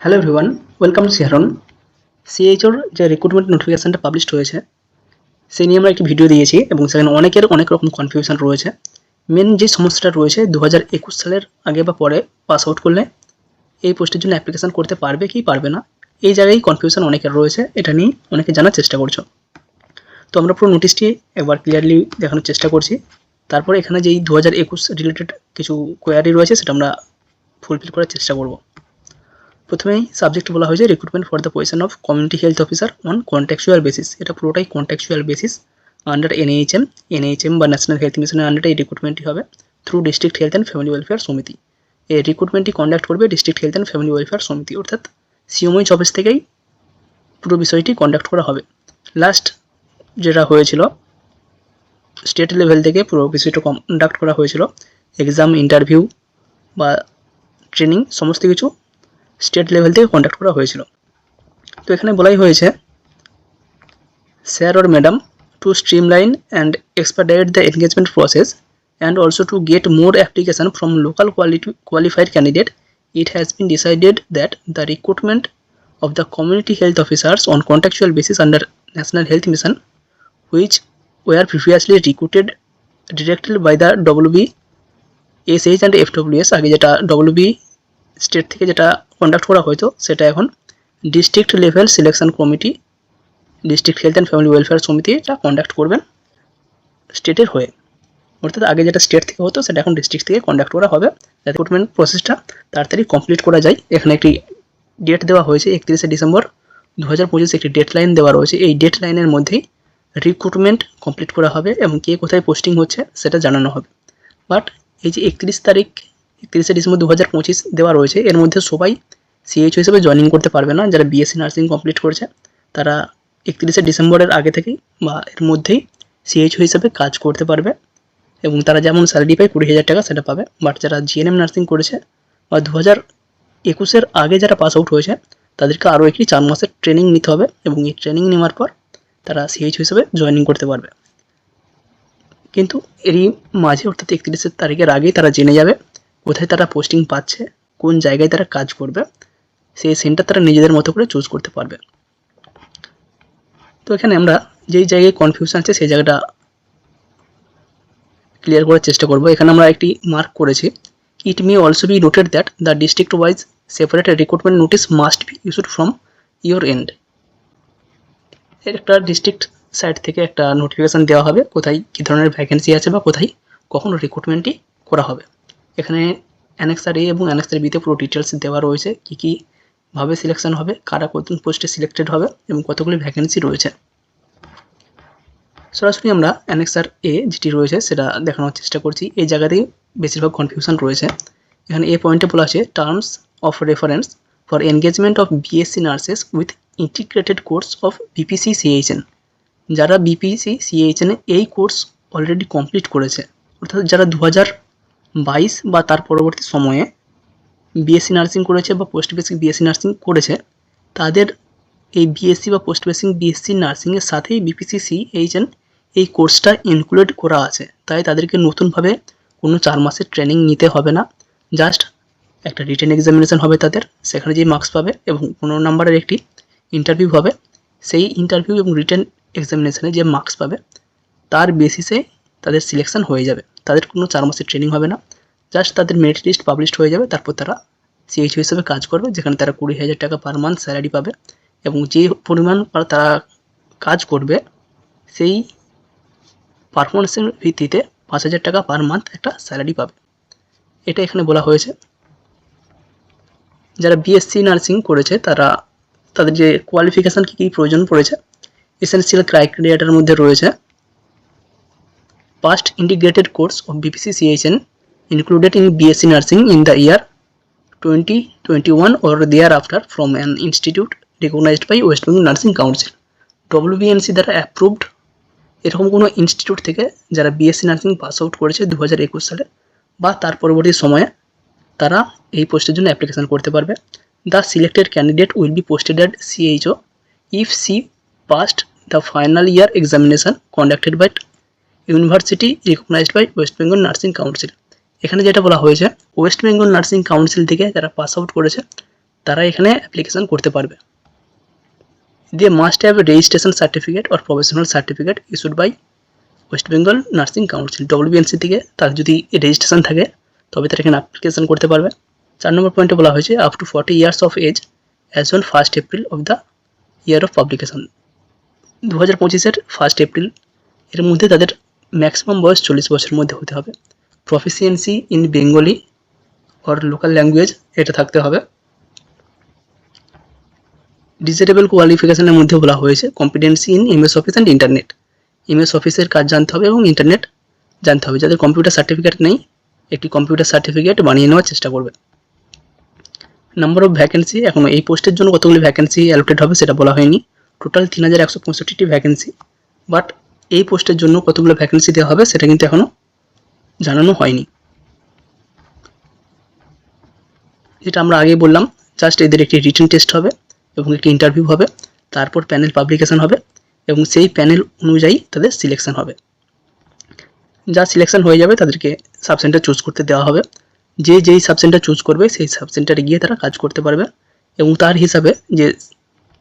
Hello everyone welcome to সিহারন সিএইচওর যে রিক্রুটমেন্ট নোটিফিকেশানটা পাবলিশড হয়েছে, সেই নিয়ে আমরা একটি ভিডিও দিয়েছি এবং সেখানে অনেকের অনেক রকম কনফিউশন রয়েছে। মেন যে সমস্যাটা রয়েছে দু হাজার একুশ সালের আগে বা পরে পাস আউট করলে এই পোস্টের জন্য অ্যাপ্লিকেশান করতে পারবে কি পারবে না, এই জায়গায় কনফিউশন অনেকের রয়েছে, এটা নিয়ে অনেকে জানার চেষ্টা করছ। তো আমরা পুরো নোটিশটি একবার ক্লিয়ারলি দেখানোর চেষ্টা করছি। তারপর এখানে যেই দু হাজার একুশ রিলেটেড কিছু কোয়ারি রয়েছে, সেটা আমরা ফুলফিল করার চেষ্টা করব। প্রথমেই সাবজেক্ট বলা হয়েছে recruitment for the position of community health officer on contractual basis এটা পুরোটাই contractual basis under NHM NHM বা ন্যাশনাল হেলথ মিশনের আন্ডারে এই রিক্রুটমেন্টটি হবে through district health and family welfare সমিতি। এই রিক্রুটমেন্টটি কন্ডাক্ট করবে district health and family welfare সমিতি। অর্থাৎ সিওমইচ অফিস থেকেই পুরো বিষয়টি কন্ডাক্ট করা হবে। লাস্ট যেটা হয়েছিল স্টেট লেভেল থেকে পুরো বিষয়টা কন্ডাক্ট করা হয়েছিল। এক্সাম ইন্টারভিউ বা ট্রেনিং সমস্ত কিছু স্টেট লেভেল থেকে কন্ডাক্ট করা হয়েছিল। তো এখানে বলাই হয়েছে sir or madam to streamline and expedite the engagement process and also to get more application from local quality qualified candidate it has been decided that the recruitment of the community health officers on contractual basis under national health mission which were previously recruited directed by the WB S H and F W S আগে যেটা WB state থেকে যেটা conduct করা হতো সেটা এখন district level selection committee district health and family welfare সমিতি এটা কন্ডাক্ট করবেন স্টেটের হয়ে। অর্থাৎ আগে যেটা স্টেট থেকে হতো, সেটা এখন ডিস্ট্রিক্ট থেকে কন্ডাক্ট করা হবে। রিক্রুটমেন্ট প্রসেসটা তাড়াতাড়ি কমপ্লিট করা যায়। এখানে একটি ডেট দেওয়া হয়েছে, একত্রিশে ডিসেম্বর দু হাজার পঁচিশে, একটি ডেট লাইন দেওয়া রয়েছে। এই ডেট লাইনের মধ্যেই রিক্রুটমেন্ট কমপ্লিট করা হবে এবং কে কোথায় পোস্টিং হচ্ছে, সেটা জানানো হবে। বাট এই যে একত্রিশ তারিখ একত্রিশে ডিসেম্বর দু হাজার পঁচিশ দেওয়া রয়েছে। এর মধ্যে সবাই সিএইচ হিসেবে জয়েনিং করতে পারবে না। যারা বিএসসি নার্সিং কমপ্লিট করেছে, তারা একত্রিশে ডিসেম্বরের আগে থেকেই বা এর মধ্যেই সিএইচ হিসেবে কাজ করতে পারবে এবং তারা যেমন স্যালারি পায় কুড়ি হাজার টাকা সেটা পাবে। বাট যারা জিএনএম নার্সিং করেছে বা দু হাজার একুশের আগে যারা পাস আউট হয়েছে, তাদেরকে আরও একটি চার মাসের ট্রেনিং নিতে হবে এবং এই ট্রেনিং নেওয়ার পর তারা সিএইচ হিসেবে জয়েনিং করতে পারবে। কিন্তু এরই মাঝে, অর্থাৎ একত্রিশের তারিখের আগেই তারা জেনে যাবে কোথায় তারা পোস্টিং পাচ্ছে, কোন জায়গায় তারা কাজ করবে, সেই সেন্টার তারা নিজেদের মতো করে চুজ করতে পারবে। তো এখানে আমরা যেই জায়গায় কনফিউশন আছে, সেই জায়গাটা ক্লিয়ার করার চেষ্টা করব। এখানে আমরা একটি মার্ক করেছি। It may also be noted that the district wise separate recruitment notice must be issued from your end এর একটা ডিস্ট্রিক্ট সাইড থেকে একটা নোটিফিকেশান দেওয়া হবে, কোথায় কী ধরনের ভ্যাকেন্সি আছে বা কোথায় কখন রিক্রুটমেন্টটি করা হবে। এখানে অ্যানেক্সার এ এবং অ্যানেক্সার বিতে পুরো ডিটেলস দেওয়া রয়েছে, কী কী ভাবে সিলেকশন হবে, কারা কতদিন পোস্টে সিলেক্টেড হবে এবং কতগুলি ভ্যাকেন্সি রয়েছে। সরাসরি আমরা অ্যানেক্সার এ যেটি রয়েছে সেটা দেখানোর চেষ্টা করছি। এই জায়গাতেই বেশিরভাগ কনফিউশন রয়েছে। এখানে এ পয়েন্টে বলা আছে terms of reference for engagement of BSc nurses with integrated course of BPC CHN যারা বিপিসি সিএইচএন এই কোর্স অলরেডি কমপ্লিট করেছে, অর্থাৎ যারা দু হাজার বাইশ বা তার পরবর্তী সময়ে বিএসসি নার্সিং করেছে বা পোস্ট বেসিক বিএসসি নার্সিং করেছে, তাদের এই বিএসসি বা পোস্ট বেসিক বিএসসি নার্সিংয়ের সাথেই বিপিসি সিএইচএন এই কোর্সটা ইনক্লুড করা আছে। তাই তাদেরকে নতুনভাবে কোনো চার মাসের ট্রেনিং নিতে হবে না। জাস্ট একটা রিটেন এক্সামিনেশন হবে তাদের, সেখানে যেই মার্কস পাবে এবং পনেরো নাম্বারের একটি ইন্টারভিউ হবে। সেই ইন্টারভিউ এবং রিটেন এক্সামিনেশনে যে মার্কস পাবে, তার বেসিসে তাদের সিলেকশন হয়ে যাবে। তাদের কোনো চার মাসের ট্রেনিং হবে না। জাস্ট তাদের মেরিট লিস্ট পাবলিশড হয়ে যাবে, তারপর তারা সিএইচ হিসেবে কাজ করবে, যেখানে তারা কুড়ি হাজার টাকা পার মান্থ স্যালারি পাবে। এবং যে পরিমাণ তারা কাজ করবে, সেই পারফরমেন্সের ভিত্তিতে পাঁচ হাজার টাকা পার মান্থ একটা স্যালারি পাবে। এটা এখানে বলা হয়েছে। যারা বিএসসি নার্সিং করেছে, তারা, তাদের যে কোয়ালিফিকেশান কী কী প্রয়োজন পড়েছে এসেন্সিয়াল ক্রাইটেরিয়াটার মধ্যে রয়েছে। Passed integrated course of BPC CHN included in BSc nursing in the year 2021 or thereafter from an institute recognized by West Bengal Nursing Council. WBNC দ্বারা অ্যাপ্রুভড এরকম কোনো ইনস্টিটিউট থেকে যারা বিএসসি নার্সিং পাস আউট করেছে দু হাজার একুশ সালে বা তার পরবর্তী সময়ে তারা এই পোস্টের জন্য অ্যাপ্লিকেশন করতে পারবে। The selected candidate will be posted at CHO if she passed the final year examination conducted by university recognised by West Bengal Nursing Council এখানে যেটা বলা হয়েছে ওয়েস্ট বেঙ্গল নার্সিং কাউন্সিল থেকে যারা পাস আউট করেছে, তারা এখানে অ্যাপ্লিকেশন করতে পারবে। They must have registration certificate or professional certificate issued by West Bengal nursing council WBNC থেকে তার যদি রেজিস্ট্রেশন থাকে, তবে তারা এখানে অ্যাপ্লিকেশন করতে পারবে। চার নম্বর পয়েন্টে বলা হয়েছে up to forty years of age as on first April of the year of publication দু হাজার পঁচিশের ফার্স্ট এপ্রিল এর মধ্যে তাদের ম্যাক্সিমাম বয়স চল্লিশ বছরের মধ্যে হতে হবে। Proficiency in Bengali or local language এটা থাকতে হবে। ডিজিটেবল কোয়ালিফিকেশনের মধ্যে বলা হয়েছে। Competency in MS office and internet MS অফিসের কাজ জানতে হবে এবং ইন্টারনেট জানতে হবে। যাদের কম্পিউটার সার্টিফিকেট নেই, একটি কম্পিউটার সার্টিফিকেট বানিয়ে নেওয়ার চেষ্টা করবে। নাম্বার অফ ভ্যাকেন্সি এখনও এই পোস্টের জন্য কতগুলি ভ্যাকেন্সি অ্যালোকেট হবে সেটা বলা হয়নি। টোটাল তিন হাজার একশো পঁয়ষট্টিটি ভ্যাকেন্সি বাট এই পোস্টের জন্য কতগুলো ভ্যাকেন্সি দেওয়া হবে সেটা কিন্তু এখনও জানানো হয়নি। যেটা আমরা আগেই বললাম জাস্ট এদের একটি রিটেন টেস্ট হবে এবং একটি ইন্টারভিউ হবে, তারপর প্যানেল পাবলিকেশন হবে এবং সেই প্যানেল অনুযায়ী তাদের সিলেকশন হবে। যা সিলেকশন হয়ে যাবে তাদেরকে সাবসেন্টার চুজ করতে দেওয়া হবে। যে যেই সাবসেন্টার চুজ করবে, সেই সাবসেন্টারে গিয়ে তারা কাজ করতে পারবে এবং তার হিসাবে যে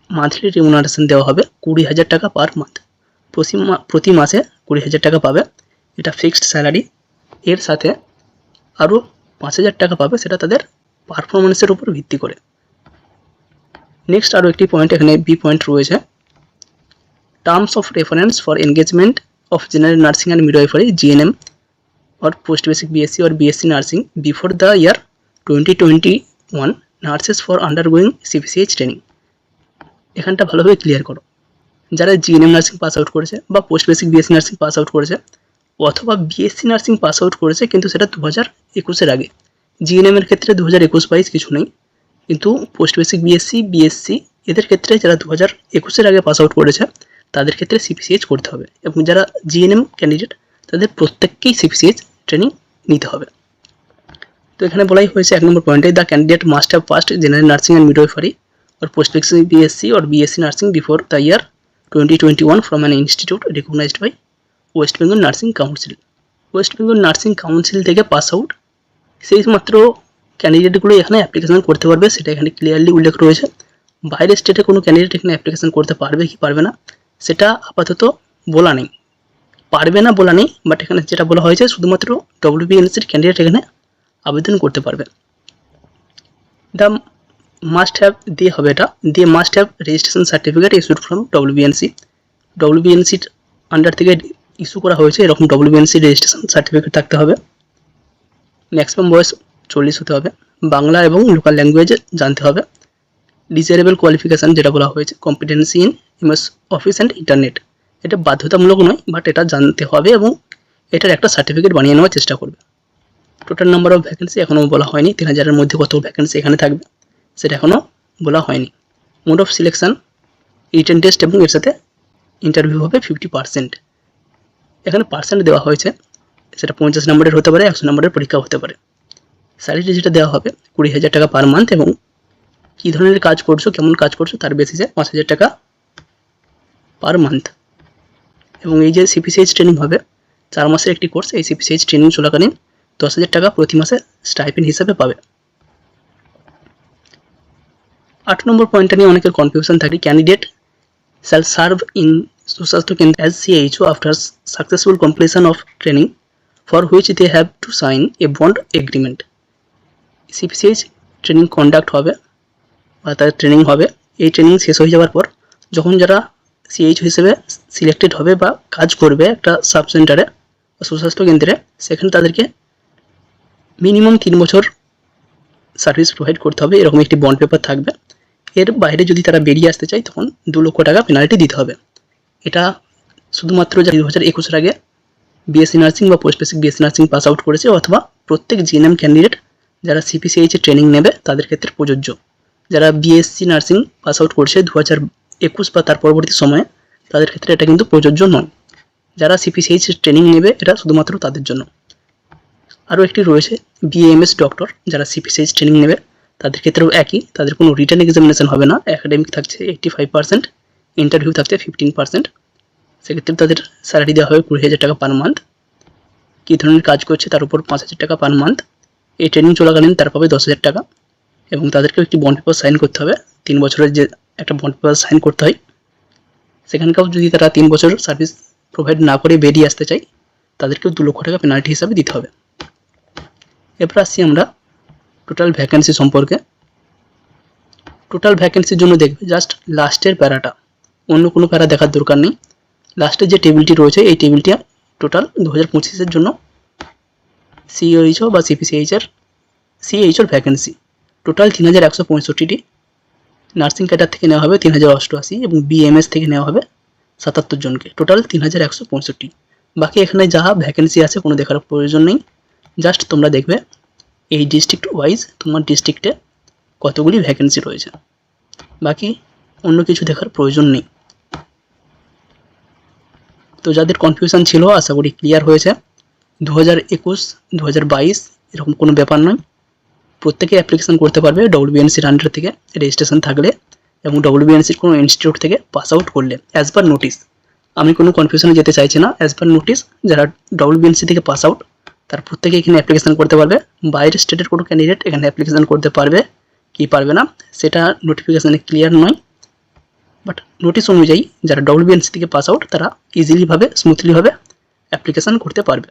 মান্থলি রিমুনারেশন দেওয়া হবে কুড়ি হাজার টাকা পার মান্থ প্রতি প্রতি মাসে কুড়ি হাজার টাকা পাবে। এটা ফিক্সড স্যালারি এর সাথে আরও পাঁচ হাজার টাকা পাবে, সেটা তাদের পারফরমেন্সের উপর ভিত্তি করে। নেক্সট আরও একটি পয়েন্ট এখানে বি পয়েন্ট রয়েছে। Terms of reference for engagement of general nursing and midwifery GNM or post basic BSc or BSc nursing, before the year 2021 nurses for undergoing CPCH training এখানটা ভালোভাবে ক্লিয়ার করো। যারা GNM nursing pass out করেছে বা post basic BSc nursing pass out করেছে অথবা BSc nursing pass out করেছে কিন্তু সেটা দু হাজার একুশের আগে। জিএনএম এর ক্ষেত্রে দু হাজার একুশ বাইশ কিছু নেই, কিন্তু পোস্ট বেসিক বিএসসি বিএসসি এদের ক্ষেত্রে যারা দু হাজার একুশের আগে পাস আউট করেছে, তাদের ক্ষেত্রে সিপিসিএইচ করতে হবে এবং যারা জিএনএম ক্যান্ডিডেট তাদের প্রত্যেককেই সিপিসিএইচ ট্রেনিং নিতে হবে। তো এখানে বলাই হয়েছে এক নম্বর পয়েন্টে the candidate must have passed general nursing and midwifery or post BSc or BSc nursing before the year 2021 from an institute recognized by West Bengal nursing council West Bengal nursing council থেকে pass out সেই মাত্র ক্যান্ডিডেটগুলো এখানে application করতে পারবে, সেটা এখানে clearly উল্লেখ রয়েছে। বাইরের স্টেটে কোনো ক্যান্ডিডেট এখানে অ্যাপ্লিকেশন করতে পারবে কি পারবে না, সেটা আপাতত বলা নেই। পারবে না বলা নেই বাট এখানে যেটা বলা হয়েছে, শুধুমাত্র ডব্লিউবিএনসির ক্যান্ডিডেট এখানে আবেদন করতে পারবে। দ্য মাস্ট হ্যাভ দিয়ে হবে এটা। They must have registration certificate issued from WBNC ডব্লিউবিএনসির under থেকে ইস্যু করা হয়েছে, এরকম ডব্লিউবিএনসি রেজিস্ট্রেশন সার্টিফিকেট থাকতে হবে। ম্যাক্সিমাম বয়স চল্লিশ হতে হবে। বাংলা এবং লোকাল ল্যাঙ্গুয়েজ জানতে হবে। ডিজারেবল কোয়ালিফিকেশান যেটা বলা হয়েছে competency in MS office and internet এটা বাধ্যতামূলক নয় বাট এটা জানতে হবে এবং এটার একটা সার্টিফিকেট বানিয়ে নেওয়ার চেষ্টা করবে। টোটাল নাম্বার অফ ভ্যাকেন্সি এখনও বলা হয়নি, তিন হাজারের মধ্যে কত ভ্যাকেন্সি এখানে থাকবে। সেটা এখনও বলা হয়নি। Mode of selection written test এবং এর সাথে ইন্টারভিউ হবে ফিফটি পার্সেন্ট এখানে পার্সেন্ট দেওয়া হয়েছে, সেটা পঞ্চাশ নম্বরের হতে পারে, একশো নম্বরের পরীক্ষা হতে পারে। স্যালারি যেটা দেওয়া হবে, কুড়ি হাজার টাকা পার মান্থ এবং কী ধরনের কাজ করছ, কেমন কাজ করছ, তার বেসিসে পাঁচ হাজার টাকা পার মান্থ এবং এই যে সিপিসিএইচ ট্রেনিং হবে, চার মাসের একটি কোর্স এই সিপিসিএইচ ট্রেনিং চলাকালীন দশ হাজার টাকা প্রতি মাসে স্টাইপেন্ড হিসাবে পাবে। আট নম্বর পয়েন্টটা নিয়ে অনেকের কনফিউশন থাকে। ক্যান্ডিডেট shall serve in সুস্বাস্থ্য কেন্দ্র as CHO after successful completion of training for which they have to sign a bond agreement. CPCH training conduct হবে বা তাদের ট্রেনিং হবে। এই ট্রেনিং শেষ হয়ে যাওয়ার পর যখন যারা সিএইচ হিসেবে সিলেক্টেড হবে বা কাজ করবে একটা সাব সেন্টারে বা সুস্বাস্থ্য কেন্দ্রে, সেখানে তাদেরকে মিনিমাম তিন বছর সার্ভিস প্রোভাইড করতে হবে। এরকম একটি বন্ড পেপার থাকবে। এর বাইরে যদি তারা বেরিয়ে আসতে চায়, তখন দু লক্ষ টাকা পেনাল্টি দিতে হবে। এটা শুধুমাত্র যারা দু হাজার একুশের আগে বিএসসি নার্সিং বা post basic BSc nursing pass out করেছে, অথবা প্রত্যেক জিএনএম ক্যান্ডিডেট যারা সিপিসিএইচ ট্রেনিং নেবে, তাদের ক্ষেত্রে প্রযোজ্য। যারা বিএসসি নার্সিং পাস আউট করছে দু হাজার একুশ বা তার পরবর্তী সময়ে, তাদের ক্ষেত্রে এটা কিন্তু প্রযোজ্য নয়। যারা সিপিসিএইচ ট্রেনিং নেবে, এটা শুধুমাত্র তাদের জন্য। আরও একটি রয়েছে বিএমএস ডক্টর যারা সিপিসিএইচ ট্রেনিং নেবে তাদের ক্ষেত্রেও একই। তাদের কোনো রিটার্ন এক্সামিনেশন হবে না। একাডেমিক থাকছে এইট্টি ফাইভ পার্সেন্ট ইন্টারভিউ থাকছে ফিফটিন পার্সেন্ট সেক্ষেত্রে তাদের স্যালারি দেওয়া হবে কুড়ি হাজার টাকা পার মান্থ কী ধরনের কাজ করছে তার উপর পাঁচ হাজার টাকা পার মান্থ এই ট্রেনিং চলাকালীন তার পাবে দশ হাজার টাকা এবং তাদেরকেও একটি বন্ড পেপার সাইন করতে হবে। তিন বছরের যে একটা বন্ড পেপার সাইন করতে হয়। সেখানকাও যদি তারা তিন বছর সার্ভিস প্রোভাইড না করে বেরিয়ে আসতে চায়, তাদেরকেও দু লক্ষ টাকা পেনাল্টি হিসাবে দিতে হবে। এরপর আসছি আমরা টোটাল ভ্যাকেন্সি সম্পর্কে। টোটাল ভ্যাকেন্সির জন্য দেখবে জাস্ট লাস্টের প্যারাটা। অন্য কোনো প্যারা দেখার দরকার নেই। লাস্টের যে টেবিলটি রয়েছে, এই টেবিলটি টোটাল দু হাজার পঁচিশের জন্য সিওইচও বা সিপিসিএইচের সিএইচওর ভ্যাকেন্সি টোটাল তিন হাজার একশো পঁয়ষট্টিটি। নার্সিং ক্যাডার থেকে নেওয়া হবে তিন হাজার অষ্টআশি এবং বিএমএস থেকে নেওয়া হবে সাতাত্তর জনকে। টোটাল তিন হাজার একশো পঁয়ষট্টি। বাকি এখানে যা ভ্যাকেন্সি আছে কোনো দেখার প্রয়োজন নেই। জাস্ট তোমরা দেখবে এই ডিস্ট্রিক্ট ওয়াইজ তোমার ডিস্ট্রিক্টে কতগুলি ভ্যাকেন্সি রয়েছে? বাকি অন্য কিছু দেখার প্রয়োজন নেই। তো যাদের কনফিউশন ছিল, আশা করি ক্লিয়ার হয়েছে। দু হাজার একুশ দু হাজার বাইশ এরকম কোনো ব্যাপার নয়। প্রত্যেকে অ্যাপ্লিকেশন করতে পারবে ডব্লিউবিএনসির আন্ডার থেকে রেজিস্ট্রেশন থাকলে এবং ডব্লিউবিএনসির কোনো ইনস্টিটিউট থেকে পাস আউট করলে অ্যাজ পার নোটিস আমি কোনো কনফিউশনে যেতে চাইছি না অ্যাজ পার নোটিস যারা ডব্লিউবিএনসি থেকে পাস আউট তার প্রত্যেকে এখানে অ্যাপ্লিকেশান করতে পারবে। বাইরের স্টেটের কোনো ক্যান্ডিডেট এখানে অ্যাপ্লিকেশান করতে পারবে কি পারবে না, সেটা নোটিফিকেশানে ক্লিয়ার নয়। বাট নোটিশ অনুযায়ী যারা ডব্লিউবিএনসি থেকে পাস আউট তারা ইজিলিভাবে স্মুথলিভাবে অ্যাপ্লিকেশান করতে পারবে।